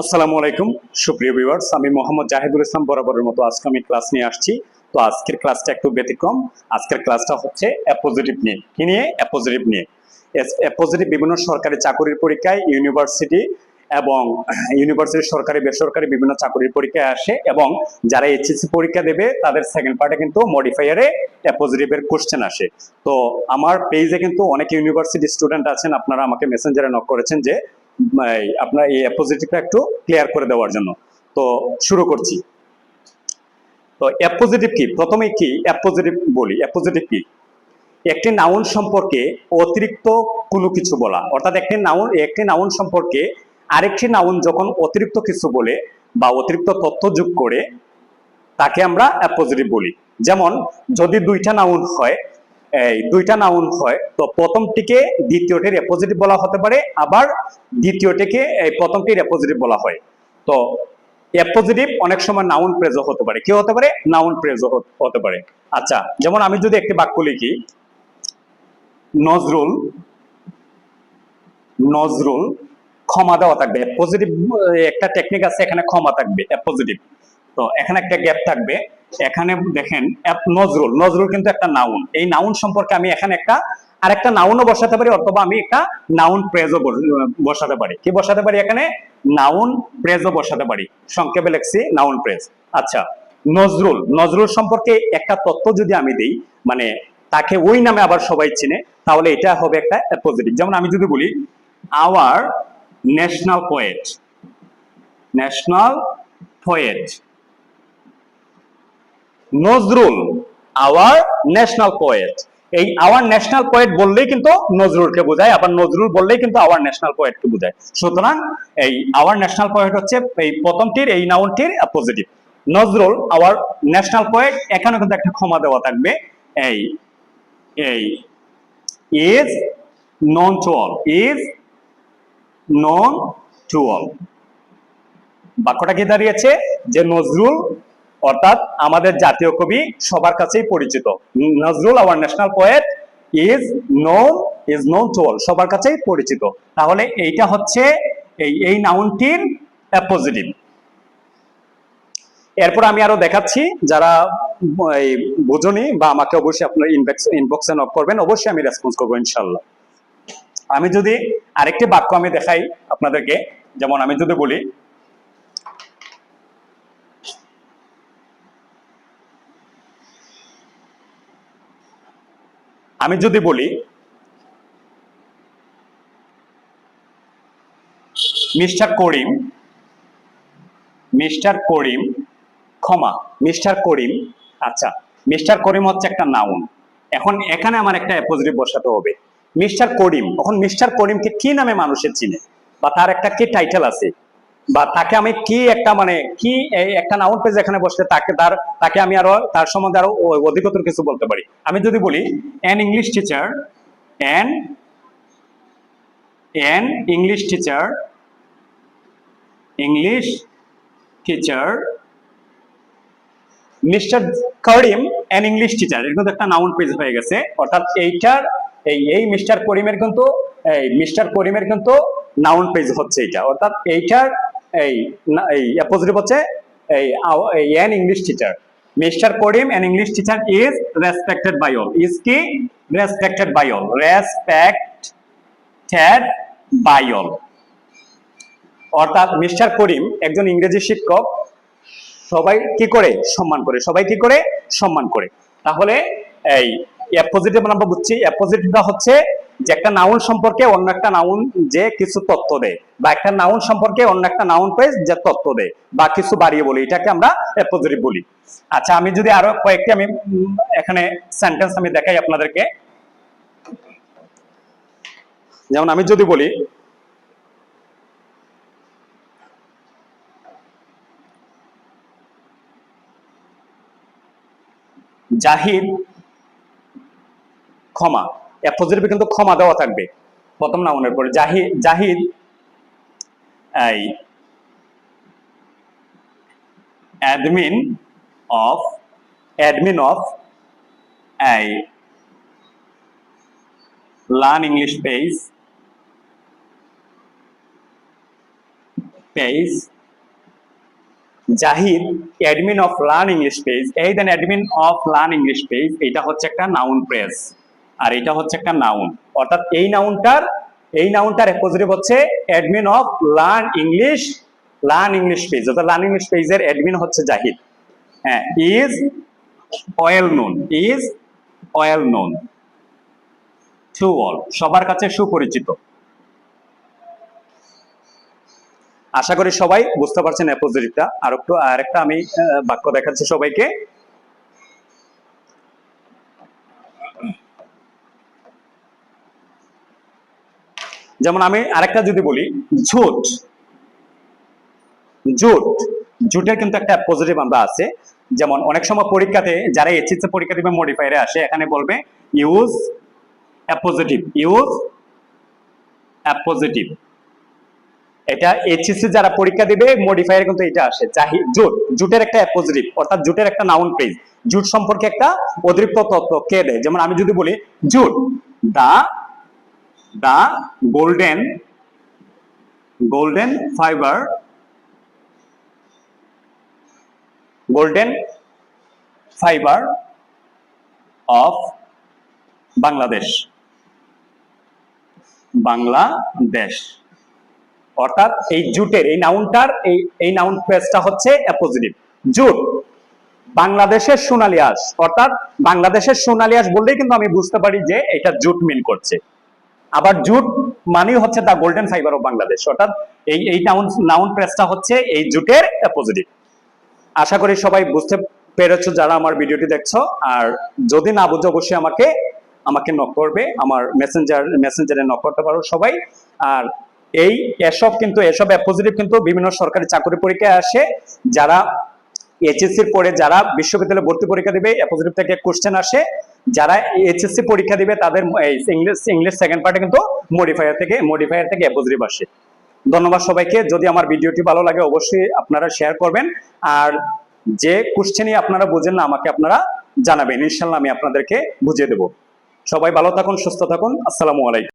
আসসালামু আলাইকুম। সুপ্রিয় ভিউয়ার্স আমি মোহাম্মদ জাহিদুল ইসলাম বরাবরের মতো আজকে আমি ক্লাস নিয়ে আসছি। তো আজকের ক্লাসটা একটু ব্যতিক্রম। আজকের ক্লাসটা হচ্ছে অ্যাপোজিটিভ নিয়ে। কি নিয়ে? অ্যাপোজিটিভ নিয়ে। অ্যাপোজিটিভ বিভিন্ন সরকারি চাকরির পরীক্ষায় ইউনিভার্সিটি এবং ইউনিভার্সিটি সরকারি, বেসরকারি বিভিন্ন চাকরির পরীক্ষায় আসে এবং যারা এইচএসসি পরীক্ষা দেবে, তাদের সেকেন্ড পার্টে কিন্তু মডিফায়ারে অ্যাপোজিটিভের কোশ্চেন আসে। তো আমার পেজে কিন্তু অনেক ইউনিভার্সিটি স্টুডেন্ট আছেন। আপনারা আমাকে মেসেঞ্জারে নক করেছেন যে আপনার এই অ্যাপোজিটিভটা একটু ক্লিয়ার করে দেওয়ার জন্য। তো শুরু করছি। তো অ্যাপোজিটিভ কি প্রথমে কি অ্যাপোজিটিভ বলি? অ্যাপোজিটিভ কি একটি নাউন সম্পর্কে অতিরিক্ত কোনো কিছু বলা। অর্থাৎ একটি নাউন একটি নাউন সম্পর্কে আরেকটি নাউন যখন অতিরিক্ত কিছু বলে বা অতিরিক্ত তথ্য যোগ করে, তাকে আমরা অ্যাপোজিটিভ বলি। যেমন, যদি দুইটা নাউন হয় এই দুইটা নাউন হয়। তো প্রথমটিকে দ্বিতীয়টির অ্যাপোজিটিভ বলা হতে পারে, আবার দ্বিতীয়টিকে এই প্রথমটির অ্যাপোজিটিভ বলা হয়। তো অ্যাপোজিটিভ অনেক সময় নাউন প্রেজও হতে পারে। কি হতে পারে? নাউন প্রেজও হতে পারে। আচ্ছা যেমন আমি যদি একটি বাক্য লিখি, নজরুল নজরুল ক্ষমা দেওয়া থাকবে। পজিটিভ একটা টেকনিক আছে, এখানে ক্ষমা থাকবে। পজিটিভ তো এখানে একটা গ্যাপ থাকবে। এখানে দেখেন নজরুল। নজরুল কিন্তু একটা নাউন এই নাউন সম্পর্কে আমি এখানে একটা, আরেকটা নাউনও বসাতে পারি, অথবা আমি একটা নাউন প্রেজও বসাতে পারি। কি বসাতে পারি এখানে? নাউন প্রেজও বসাতে পারি। সংক্ষেপে লিখছি নাউন প্রেজ আচ্ছা নজরুল। নজরুল সম্পর্কে একটা তথ্য যদি আমি দিই মানে তাকে ওই নামে আবার সবাই চিনে, তাহলে এটা হবে একটা পজিটিভ যেমন আমি যদি বলি our national poet national poet Nazrul our national poet এই আওয়ার ন্যাশনাল পোয়েট বললেই কিন্তু নজরুলকে বোঝায়, আবার নজরুল বললেই কিন্তু আওয়ার ন্যাশনাল পোয়েটকে বোঝায়। সুতরাং এই আওয়ার ন্যাশনাল পোয়েট হচ্ছে এই প্রথমটির, এই নাউনটির positive Nazrul our national poet এখানে কিন্তু একটা ক্ষমা দেওয়া থাকবে। এই এই is known to all is known to all বাক্যটা কি দাঁড়িয়েছে? যে নজরুল অর্থাৎ আমাদের জাতীয় কবি সবার কাছেই পরিচিত। Nazrul our national poet is known is known to all সবার কাছেই পরিচিত। তাহলে এইটা হচ্ছে এই এই নাউনটির পজিটিভ এরপর আমি আরও দেখাচ্ছি, যারা এই বুঝনি বা আমাকে অবশ্যই আপনার ইনবক্স ইনবক্সে নক করবেন, অবশ্যই আমি রেসপন্স করব ইনশাল্লাহ আমি যদি আরেকটি বাক্য আমি দেখাই আপনাদেরকে, যেমন আমি যদি বলি আমি যদি বলি, মিস্টার করিম মিস্টার করিম, ক্ষমা, মিস্টার করিম আচ্ছা মিস্টার করিম হচ্ছে একটা নাউন এখন এখানে আমার একটা পজিটিভ বসাতে হবে। মিস্টার করিম, এখন মিস্টার করিমকে কি নামে মানুষের চিনে? বা তার একটা কি টাইটেল আছে? বা তাকে আমি কি একটা মানে কি একটা নাউন পেজ এখানে বসলে তাকে তার, তাকে আমি আরও, তার সম্বন্ধে আরও অধিকতর কিছু বলতে পারি। আমি যদি বলি an English teacher an an English teacher English teacher mister Karim an English teacher এর কিন্তু একটা নাউন পেজ হয়ে গেছে। অর্থাৎ এইটার, এই এই মিস্টার করিমের কিন্তু, এই মিস্টার করিমের কিন্তু নাউন পেজ হচ্ছে এইটা। অর্থাৎ এইটার এই এই পজিটিভ হচ্ছে, এই an English teacher mister Karim an English teacher is respected by all is কি respected by all respected by all অর্থাৎ মিস্টার করিম একজন ইংরেজি শিক্ষক, সবাই কি করে? সম্মান করে। সবাই কি করে? সম্মান করে। তাহলে, এই পজিটিভ আমরা বুঝছি। পজিটিভটা হচ্ছে যে একটা নাউন সম্পর্কে অন্য একটা নাউন যে কিছু তথ্য দেয় বা একটা নাউন সম্পর্কে অন্য একটা নাউন পেজ যে তথ্য দেয় বা কিছু বাড়িয়ে বলি এটাকে আমরা পজিটিভ বলি। আচ্ছা আমি যদি আরও কয়েকটি আমি এখানে সেন্টেন্স আমি দেখাই আপনাদেরকে। যেমন আমি যদি বলি, জাহিদ ক্ষমা। পজিটিভে কিন্তু ক্ষমা দেওয়া থাকবে। প্রথম নাউনের পরে জাহিদ জাহিদ, এই অ্যাডমিন অফ অ্যাডমিন অফ এই learn English page page Zahid admin of learn English page এই then admin of learn English page এটা হচ্ছে একটা নাউন প্রেস আর এটা হচ্ছে একটা নাউন অর্থাৎ এই নাউনটার এই নাউনটার পজিটিভ হচ্ছে admin of learn English learn English page অর্থাৎ লার্ন ইংলিশ পেজের অ্যাডমিন হচ্ছে জাহিদ। হ্যাঁ is well known is well known to all সবার কাছে সুপরিচিত। আশা করি সবাই বুঝতে পারছেন অ্যাপোজিটটা আর একটু আর একটা আমি বাক্য দেখাচ্ছি সবাইকে। যেমন আমি আরেকটা যদি বলি ঝুট জুট, জুটের কিন্তু একটা পজিটিভ আমরা আছে। যেমন অনেক সময় পরীক্ষাতে যারা এইচএসসি পরীক্ষা দিবে মডিফায়ারে আসে, এখানে বলবে ইউজ অ্যাপোজিটিভ ইউজ অ্যাপোজিটিভ এটা এইচএসসি যারা পরীক্ষা দিবে মডিফায়ার কিন্তু এটা আসে। জাহি জুট, জুটের একটা অ্যাপোজিটিভ অর্থাৎ জুটের একটা নাউন পেজ জুট সম্পর্কে একটা অতিরিক্ত তথ্য কে দেয়? যেমন আমি যদি বলি, jute, the the golden golden fibre golden fibre of Bangladesh Bangladesh অর্থাৎ এই জুটের, এই নাউনটার, এই এই নাউন ফ্রেজটা হচ্ছে অ্যাপোজিটিভ জুট, বাংলাদেশের সোনালী আঁশ। অর্থাৎ বাংলাদেশের সোনালী আঁশ বললেই কিন্তু আমি বুঝতে পারি যে এটা জুট মিন করছে। আবার জুট মানেই হচ্ছে the golden fibre of Bangladesh অর্থাৎ এই এই নাউন নাউন প্রেসটা হচ্ছে এই জুটের অ্যাপোজিটিভ আশা করি সবাই বুঝতে পেরেছ যারা আমার ভিডিওটি দেখছ, আর যদি না বুঝো অবশ্যই আমাকে আমাকে নক করবে, আমার মেসেঞ্জার মেসেঞ্জারে নক করতে পারো সবাই। আর এই এসব কিন্তু, এসব পজিটিভ কিন্তু বিভিন্ন সরকারি চাকরি পরীক্ষায় আসে, যারা এইচএসসির পরে যারা বিশ্ববিদ্যালয়ে ভর্তি পরীক্ষা দেবে পজিটিভ থেকে কোশ্চেন আসে। যারা এইচএসসি পরীক্ষা দিবে তাদের ইংলিশ ইংলিশ সেকেন্ড পার্টে কিন্তু মডিফায়ার থেকে মডিফায়ার থেকে পজিটিভ আসে ধন্যবাদ সবাইকে। যদি আমার ভিডিওটি ভালো লাগে, অবশ্যই আপনারা শেয়ার করবেন। আর যে কোশ্চেনই আপনারা বুঝেন না, আমাকে আপনারা জানাবেন। ইনশাল্লাহ আমি আপনাদেরকে বুঝিয়ে দেব। সবাই ভালো থাকুন, সুস্থ থাকুন। আসসালামু আলাইকুম।